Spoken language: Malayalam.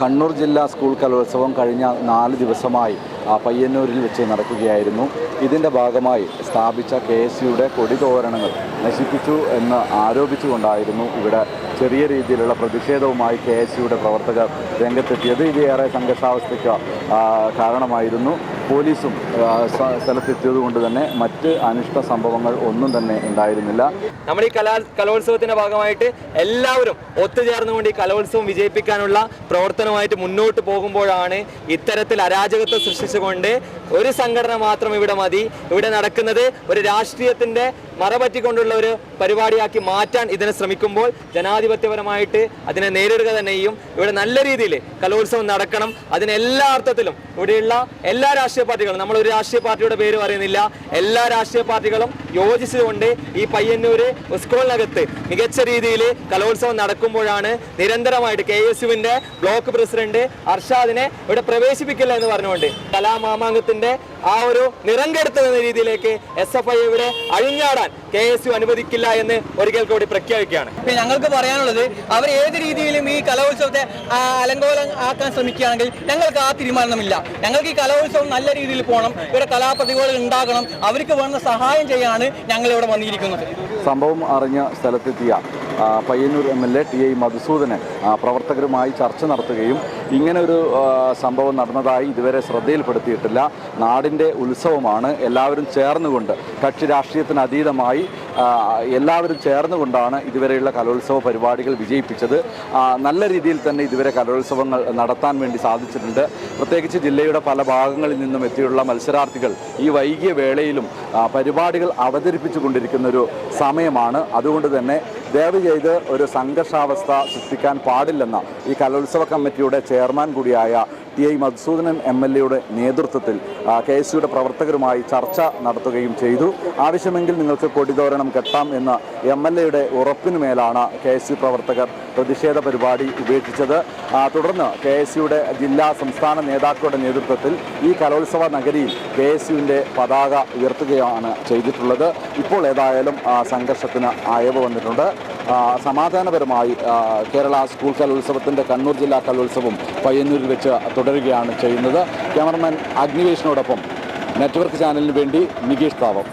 കണ്ണൂർ ജില്ലാ സ്കൂൾ കലോത്സവം കഴിഞ്ഞ നാല് ദിവസമായി. പയ്യന്നൂരിൽ വെച്ച് നടക്കുകയായിരുന്നു. ഇതിന്റെ ഭാഗമായി സ്ഥാപിച്ച കെ എസ് യുടെ കൊടിതോരണങ്ങൾ നശിപ്പിച്ചു എന്ന് ആരോപിച്ചുകൊണ്ടായിരുന്നു ഇവിടെ ചെറിയ രീതിയിലുള്ള പ്രതിഷേധവുമായി കെ എസ് യുടെ പ്രവർത്തകർ രംഗത്തെത്തിയത്. ഇത് ഏറെ സംഘർഷാവസ്ഥയ്ക്ക് കാരണമായിരുന്നു. പോലീസും സ്ഥലത്തെത്തിയതുകൊണ്ട് തന്നെ മറ്റ് അനിഷ്ട സംഭവങ്ങൾ ഒന്നും തന്നെ ഉണ്ടായിരുന്നില്ല. നമ്മൾ ഈ കലാ കലോത്സവത്തിന്റെ ഭാഗമായിട്ട് എല്ലാവരും ഒത്തുചേർന്നുകൊണ്ട് ഈ കലോത്സവം വിജയിപ്പിക്കാനുള്ള പ്രവർത്തനമായിട്ട് മുന്നോട്ട് പോകുമ്പോഴാണ് ഇത്തരത്തിൽ അരാജകത്വം സൃഷ്ടിച്ചുകൊണ്ട് ഒരു സംഘടന മാത്രം ഇവിടെ മതി. ഇവിടെ നടക്കുന്നത് ഒരു രാഷ്ട്രീയത്തിന്റെ മറപറ്റിക്കൊണ്ടുള്ള ഒരു പരിപാടിയാക്കി മാറ്റാൻ ഇതിനെ ശ്രമിക്കുമ്പോൾ ജനാധിപത്യപരമായിട്ട് അതിനെ നേരിടുക തന്നെയും ഇവിടെ നല്ല രീതിയിൽ കലോത്സവം നടക്കണം. അതിന് എല്ലാ അർത്ഥത്തിലും ഇവിടെയുള്ള എല്ലാ രാഷ്ട്രീയ പാർട്ടികളും നമ്മൾ ഒരു രാഷ്ട്രീയ പാർട്ടിയുടെ പേര് പറയുന്നില്ല. എല്ലാ രാഷ്ട്രീയ പാർട്ടികളും യോജിച്ചുകൊണ്ട് ഈ പയ്യന്നൂര് സ്കൂളിനകത്ത് മികച്ച രീതിയിൽ കലോത്സവം നടക്കുമ്പോഴാണ് നിരന്തരമായിട്ട് കെ എസ് യുവിന്റെ ബ്ലോക്ക് പ്രസിഡന്റ് അർഷാദിനെ ഇവിടെ പ്രവേശിപ്പിക്കില്ല എന്ന് പറഞ്ഞുകൊണ്ട് കലാമാമാങ്കത്തിന്റെ ആ ഒരു നിറം എന്ന രീതിയിലേക്ക് എസ് എഫ് ഐ ഇവിടെ അഴിഞ്ഞാടാൻ കെ എസ് യു അനുവദിക്കില്ല എന്ന് ഒരിക്കൽ കൂടി പ്രഖ്യാപിക്കുകയാണ്. ഞങ്ങൾക്ക് പറയാനുള്ളത് അവർ ഏത് രീതിയിലും ഈ കലോത്സവത്തെ അലങ്കോലം ആക്കാൻ ശ്രമിക്കുകയാണെങ്കിൽ ഞങ്ങൾക്ക് ആ തീരുമാനമില്ല. ഞങ്ങൾക്ക് ഈ കലോത്സവം നല്ല രീതിയിൽ പോകണം. ഇവിടെ കലാപ്രതിഭകൾ ഉണ്ടാകണം. അവർക്ക് വേണ്ട സഹായം ചെയ്യാനാണ് ഞങ്ങൾ ഇവിടെ വന്നിരിക്കുന്നത്. സംഭവം അറിഞ്ഞ സ്ഥലത്തെത്തിയ Payyanur M L A T I Madhusoodanan പ്രവർത്തകരുമായി ചർച്ച നടത്തുകയും ഇങ്ങനെ ഒരു സംഭവം നടന്നതായി ഇതുവരെ ശ്രദ്ധയിൽപ്പെടുത്തിയിട്ടില്ല. നാടിന്റെ ഉത്സവമാണ്. എല്ലാവരും ചേർന്നുകൊണ്ട് കക്ഷി രാഷ്ട്രീയത്തിന് അതീതമായി എല്ലാവരും ചേർന്നുകൊണ്ടാണ് ഇതുവരെയുള്ള കലോത്സവ പരിപാടികൾ വിജയിപ്പിച്ചത്. നല്ല രീതിയിൽ തന്നെ ഇതുവരെ കലോത്സവങ്ങൾ നടത്താൻ വേണ്ടി സാധിച്ചിട്ടുണ്ട്. പ്രത്യേകിച്ച് ജില്ലയുടെ പല ഭാഗങ്ങളിൽ നിന്നും എത്തിയുള്ള മത്സരാർത്ഥികൾ ഈ വൈകിയ വേളയിലും പരിപാടികൾ അവതരിപ്പിച്ചു കൊണ്ടിരിക്കുന്ന ഒരു സമയമാണ്. അതുകൊണ്ട് തന്നെ ദയവ് ചെയ്ത് ഒരു സംഘർഷാവസ്ഥ സൃഷ്ടിക്കാൻ പാടില്ലെന്ന ഈ കലോത്സവ കമ്മിറ്റിയുടെ ചെയർമാൻ കൂടിയായ T I Madhusoodanan M L എയുടെ നേതൃത്വത്തിൽ കെ എസ് യുടെ പ്രവർത്തകരുമായി ചർച്ച നടത്തുകയും ചെയ്തു. ആവശ്യമെങ്കിൽ നിങ്ങൾക്ക് കൊടിതോരണം കെട്ടാം എന്ന എം എൽ എയുടെ ഉറപ്പിനുമേലാണ് കെ എസ് യു പ്രവർത്തകർ പ്രതിഷേധ പരിപാടി ഉപേക്ഷിച്ചത്. തുടർന്ന് കെ എസ് യുടെ ജില്ലാ സംസ്ഥാന നേതാക്കളുടെ നേതൃത്വത്തിൽ ഈ കലോത്സവ നഗരിയിൽ കെ എസ് യുവിന്റെ പതാക ഉയർത്തുകയാണ് ചെയ്തിട്ടുള്ളത്. ഇപ്പോൾ ഏതായാലും സംഘർഷത്തിന് അയവ് വന്നിട്ടുണ്ട്. സമാധാനപരമായി കേരള സ്കൂൾ കലോത്സവത്തിന്റെ കണ്ണൂർ ജില്ലാ കലോത്സവം പയ്യന്നൂരിൽ വെച്ച് തുടരുകയാണ് ചെയ്യുന്നത്. ക്യാമറമാൻ അഗ്നിവേഷിനോടൊപ്പം നെറ്റ്വർക്ക് ചാനലിന് വേണ്ടി നികേഷ് താവം.